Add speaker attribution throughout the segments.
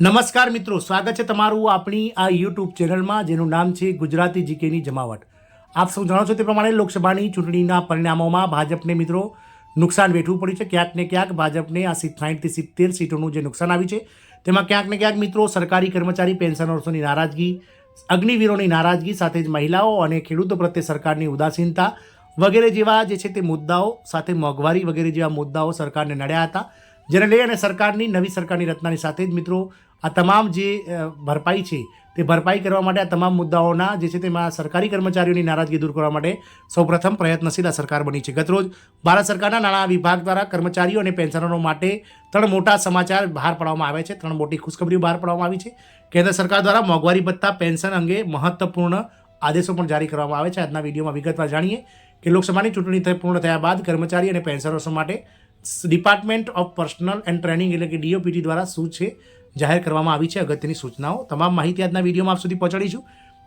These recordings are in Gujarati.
Speaker 1: નમસ્કાર મિત્રો, સ્વાગત છે તમારું આપણી આ યુટ્યુબ ચેનલમાં, જેનું નામ છે ગુજરાતી જીકેની જમાવટ. આપ સૌ જાણો છો તે પ્રમાણે લોકસભાની ચૂંટણીના પરિણામોમાં ભાજપને મિત્રો નુકસાન વેઠવું પડ્યું છે. ક્યાંક ને ક્યાંક ભાજપને આ સાઠથી સિત્તેર સીટોનું જે નુકસાન આવ્યું છે, તેમાં ક્યાંક ને ક્યાંક મિત્રો સરકારી કર્મચારી પેન્શનર્સોની નારાજગી, અગ્નિવીરોની નારાજગી સાથે જ મહિલાઓ અને ખેડૂતો પ્રત્યે સરકારની ઉદાસીનતા વગેરે જેવા જે છે તે મુદ્દાઓ સાથે મોંઘવારી વગેરે જેવા મુદ્દાઓ સરકારને નડ્યા હતા. જેને લઈ અને સરકારની, નવી સરકારની રચનાની સાથે જ મિત્રો આ તમામ જે ભરપાઈ છે તે ભરપાઈ કરવા માટે આ તમામ મુદ્દાઓના જે છે તેમાં સરકારી કર્મચારીઓની નારાજગી દૂર કરવા માટે સૌપ્રથમ પ્રયત્નશીલ આ સરકાર બની છે. ગતરોજ ભારત સરકારના નાણાં વિભાગ દ્વારા કર્મચારીઓ અને પેન્શનરો માટે ત્રણ મોટા સમાચાર બહાર પાડવામાં આવ્યા છે. ત્રણ મોટી ખુશખબરીઓ બહાર પાડવામાં આવી છે. કેન્દ્ર સરકાર દ્વારા મોંઘવારી ભથ્થા પેન્શન અંગે મહત્વપૂર્ણ આદેશો પણ જારી કરવામાં આવે છે. આજના વિડીયોમાં વિગતવાર જાણીએ કે લોકસભાની ચૂંટણી પૂર્ણ થયા બાદ કર્મચારી અને પેન્શનર્સો માટે department of personnel and training એટલે કે ડીઓપીટી દ્વારા શું છે? જાહેર કરવામાં આવી છે અગત્યની સૂચનાઓ. તમામ માહિતી આજના વિડીયોમાં આપ સુધી પહોંચાડીશું.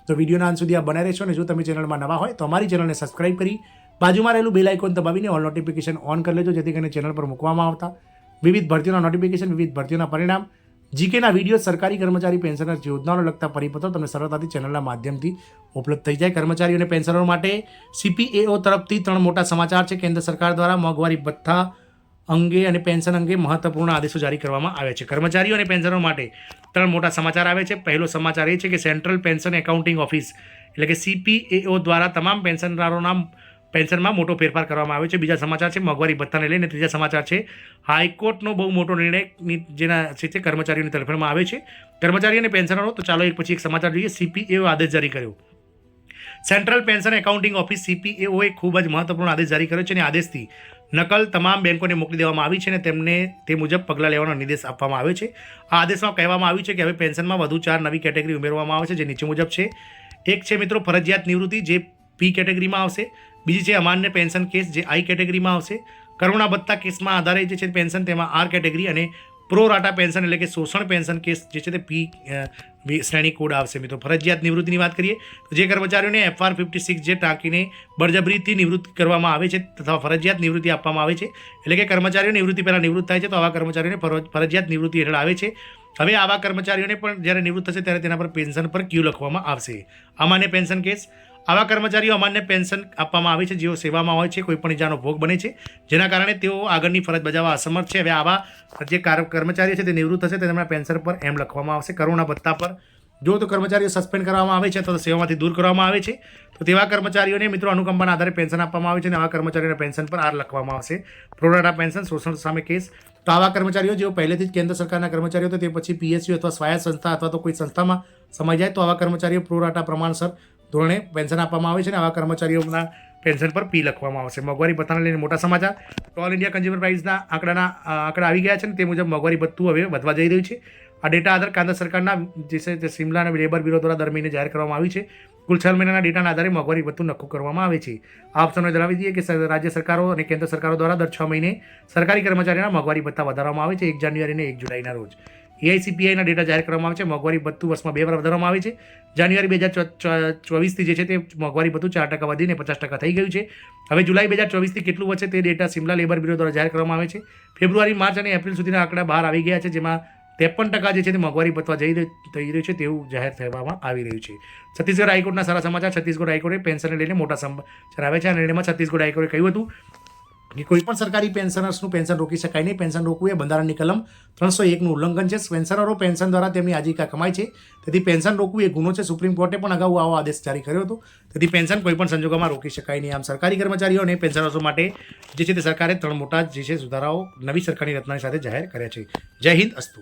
Speaker 1: તો વિડીયોના અંત સુધી આપ બનાવી રહેશો અને જો તમે ચેનલમાં નવા હોય તો અમારી ચેનલને સબસ્ક્રાઇબ કરી બાજુમાં રહેલું બેલ આઇકોન દબાવીને ઓલ નોટિફિકેશન ઓન કરી લેજો, જેથી કરીને ચેનલ પર મૂકવામાં આવતા વિવિધ ભરતીઓના નોટિફિકેશન, વિવિધ ભરતીઓના પરિણામ, જીકેના વીડિયો, સરકારી કર્મચારી, પેન્શનર યોજનાઓને લગતા પરિપત્રો તમને સરળતાથી ચેનલના માધ્યમથી ઉપલબ્ધ થઈ જાય. કર્મચારીઓ અને પેન્શનરો માટે સીપીએઓ તરફથી ત્રણ મોટા સમાચાર છે. કેન્દ્ર સરકાર દ્વારા મોંઘવારી ભથ્થા અંગે અને પેન્શન અંગે મહત્વપૂર્ણ આદેશો જારી કરવામાં આવ્યા છે. કર્મચારીઓ અને પેન્શનો માટે ત્રણ મોટા સમાચાર આવે છે. પહેલો સમાચાર એ છે કે સેન્ટ્રલ પેન્શન એકાઉન્ટિંગ ઓફિસ એટલે કે સીપીએઓ દ્વારા તમામ પેન્શનદારોના પેન્શનમાં મોટો ફેરફાર કરવામાં આવ્યો છે. બીજા સમાચાર છે મોંઘવારી ભથ્થાને લઈને ત્રીજા સમાચાર છે, હાઈકોર્ટનો બહુ મોટો નિર્ણય જેના છે તે કર્મચારીઓની તરફેણમાં આવે છે. કર્મચારી અને પેન્શનરો, તો ચાલો એક પછી એક સમાચાર જોઈએ. સીપીએઓ આદેશ જારી કર્યો. સેન્ટ્રલ પેન્શન એકાઉન્ટિંગ ઓફિસ સીપીએઓએ ખૂબ જ મહત્વપૂર્ણ આદેશ જારી કર્યો છે અને આદેશથી નકલ તમામ બેન્કોને મોકલી દેવામાં આવી છે અને તેમને તે મુજબ પગલાં લેવાનો નિર્દેશ આપવામાં આવ્યો છે. આ આદેશમાં કહેવામાં આવ્યું છે કે હવે પેન્શનમાં વધુ ચાર નવી કેટેગરી ઉમેરવામાં આવે છે જે નીચે મુજબ છે. એક છે મિત્રો ફરજિયાત નિવૃત્તિ, જે પી કેટેગરીમાં આવશે. બીજી છે અમાન્ય પેન્શન કેસ, જે આઈ કેટેગરીમાં આવશે. કરુણા ભત્તા કેસમાં આધારે જે છે પેન્શન, તેમાં આર કેટેગરી અને પ્રો રાટા પેન્શન એટલે કે શોષણ પેન્શન કેસ જે છે તે પી શ્રેણી કોડ આવશે મિત્રો. ફરજિયાત નિવૃત્તિની વાત કરીએ તો જે કર્મચારીઓને એફઆર ફિફ્ટી સિક્સ જે ટાંકીને બળજબરીથી નિવૃત્ત કરવામાં આવે છે તથા ફરજિયાત નિવૃત્તિ આપવામાં આવે છે, એટલે કે કર્મચારીઓ નિવૃત્તિ પહેલાં નિવૃત્ત થાય છે તો આવા કર્મચારીઓને ફરજ- ફરજિયાત નિવૃત્તિ હેઠળ આવે છે. હવે આવા કર્મચારીઓને પણ જ્યારે નિવૃત્ત થશે ત્યારે તેના પર પેન્શન પર ક્યુ લખવામાં આવશે. આમાન્ય પેન્શન કેસ આવા કર્મચારીઓ અમાન્ય પેન્શન આપવામાં આવે છે, જેઓ સેવામાં હોય છે કોઈ પણ ઇજાનો ભોગ બને છે. જેના કારણે તેઓ આગળની ફરજ બજાવવા અસમર્થ છે. હવે આવા જે કાર- કર્મચારીઓ છે, તે નિવૃત્ત થશે તેમના પેન્શન પર એમ લખવામાં આવશે. કરુણા ભત્તા પર. જો તો કર્મચારીઓ સસ્પેન્ડ કરવામાં આવે છે, અથવા સેવામાંથી દૂર કરવામાં આવે છે. તો તેવા કર્મચારીઓને મિત્રો અનુકંપાના આધારે પેન્શન આપવામાં આવે છે અને આવા કર્મચારીઓના પેન્શન પર આર લખવામાં આવશે. પ્રોરાટા પેન્શન, શોષણ સામે કેસ. તો આવા કર્મચારીઓ, જેઓ પહેલેથી જ કેન્દ્ર સરકારના કર્મચારીઓ તો તે પછી પીએસયુ અથવા સ્વાયત્ત સંસ્થા અથવા તો કોઈ સંસ્થામાં સમાઈ જાય, તો આવા કર્મચારીઓ પ્રોરાટા પ્રમાણસર ધોરણે પેન્શન આપવામાં આવે છે અને આવા કર્મચારીઓના પેન્શન પર પી લખવામાં આવશે. મોંઘવારી ભથ્થાને લઈને મોટા સમાચાર. ઓલ ઇન્ડિયા કન્ઝ્યુમર પ્રાઇસના આંકડાના આંકડા આવી ગયા છે ને તે મુજબ મોંઘવારી ભથ્થું હવે વધવા જઈ રહ્યું છે. આ ડેટા આધાર કેન્દ્ર સરકારના જે સિમલા અને લેબર બ્યુરો દ્વારા દર મહિને જાહેર કરવામાં આવી છે. કુલ છ મહિનાના ડેટાના આધારે મોંઘવારી ભથ્થું નક્કી કરવામાં આવે છે. આ ઓપ્શનને જણાવી દઈએ કે રાજ્ય સરકારો અને કેન્દ્ર સરકારો દ્વારા દર છ મહિને સરકારી કર્મચારીના મોંઘવારી ભથ્થા વધારવામાં આવે છે એક જાન્યુઆરી અને એક જુલાઈના રોજ. એઆઈસીપીઆઈના ડેટા જાહેર કરવામાં આવે છે. મોંઘવારી ભથ્થું વર્ષમાં બે વાર વધારવામાં આવે છે. જાન્યુઆરી બે હજાર ચોવીસથી જે છે તે મોંઘવારી ભથ્થું ચાર ટકા વધીને પચાસ ટકા થઈ ગયું છે. હવે જુલાઈ બે હજાર ચોવીસથી કેટલું વધશે તે ડેટા સિમલા લેબર બ્યુરો દ્વારા જાહેર કરવામાં આવે છે. ફેબ્રુઆરી, માર્ચ અને એપ્રિલ સુધીના આંકડા બહાર આવી ગયા છે, જેમાં ત્રેપન ટકા જે છે તે મોંઘવારી પતવા જઈ થઈ રહ્યું છે તેવું જાહેર થવામાં આવી રહ્યું છે. છત્તીસગઢ હાઈકોર્ટના સારા સમાચાર, છત્તીસગઢ હાઈકોર્ટે પેન્શનને લઈને મોટા સમાચાર આવે છે. આ નિર્ણયમાં છત્તીસગઢ હાઈકોર્ટે કહ્યું હતું કે કોઈ પણ સરકારી પેન્શનર્સનું પેન્શન રોકી શકાય નહીં. પેન્શન રોકવું એ બંધારણની કલમ ત્રણસો એકનું ઉલ્લંઘન છે. પેન્શનરો પેન્શન દ્વારા તેમની આજીવિકા કમાય છે. તેથી પેન્શન રોકવું એ ગુનો છે. સુપ્રીમ કોર્ટે પણ અગાઉ આવો આદેશ જારી કર્યો હતો. તેથી પેન્શન કોઈ પણ સંજોગોમાં રોકી શકાય નહીં. આમ સરકારી કર્મચારીઓ અને પેન્શનર્સો માટે જે છે તે સરકારે ત્રણ મોટા જે છે સુધારાઓ નવી સરકારની રચનાની સાથે જાહેર કર્યા છે. જય હિન્દ, અસ્તુ.